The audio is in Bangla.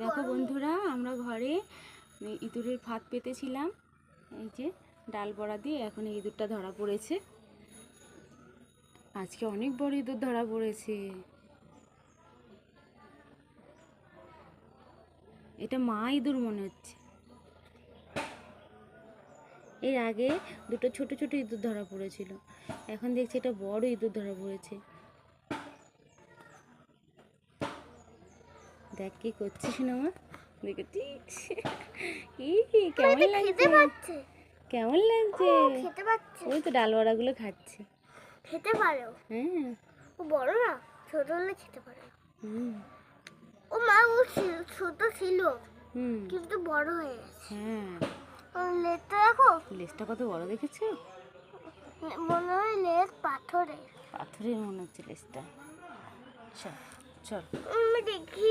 দেখো বন্ধুরা আমরা ঘরে ইঁদুরের ভাত পেতেছিলাম। এই যে ডাল বড়া দিয়ে এখন এই ইঁদুরটা ধরা পড়েছে। আজকে অনেক বড় ইঁদুর ধরা পড়েছে। এটা মা ইঁদুর মনে হচ্ছে। এর আগে দুটো ছোট ছোট ইঁদুর ধরা পড়েছিল। এখন দেখছি এটা বড় ইঁদুর ধরা পড়েছে। দেখ কি করছিস না মা? দেখেছিস ই কেমন লাগছে? কেমন লাগছে? ওই তো ডাল বড়াগুলো খাচ্ছে। খেতে পারেও হ্যাঁ। ও বড় না ছোট হলে খেতে পারে। হুম। ও মা ও ছোট ছিল হুম। কিন্তু বড় হয়ে গেছে। হ্যাঁ। লেজটা দেখো। লেজটা কত বড় দেখেছ? মনে হয় লেজ পাথরের। পাথরের মনে হচ্ছে লেজটা। চল চল। দেখি।